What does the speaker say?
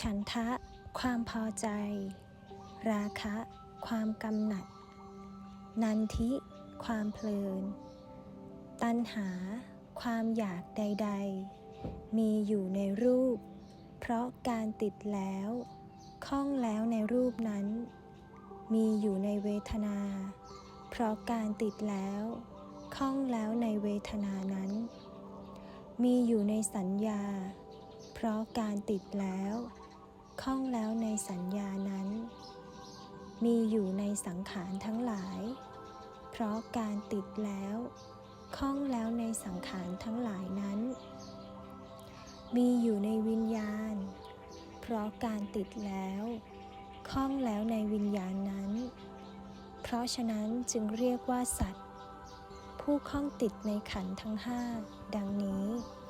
ฉันทะ ความพอใจ ราคะ ความกำหนัด นันทิ ความเพลิน ตัณหา ความอยากใด ๆ มีอยู่ในรูป เพราะการติดแล้วคล้องแล้วในรูปนั้น มีอยู่ในเวทนา เพราะการติดแล้วคล้องแล้วในเวทนานั้น มีอยู่ในสัญญา เพราะการติดแล้ว คล้องแล้วในสัญญานั้น มีอยู่ในสังขารทั้งหลาย เพราะการติดแล้วคล้องแล้วในสังขารทั้งหลายนั้น มีอยู่ในวิญญาณ เพราะการติดแล้วคล้องแล้วในวิญญาณนั้น เพราะฉะนั้นจึงเรียกว่าสัตว์ ผู้คล้องติดในขันทั้งห้าดังนี้「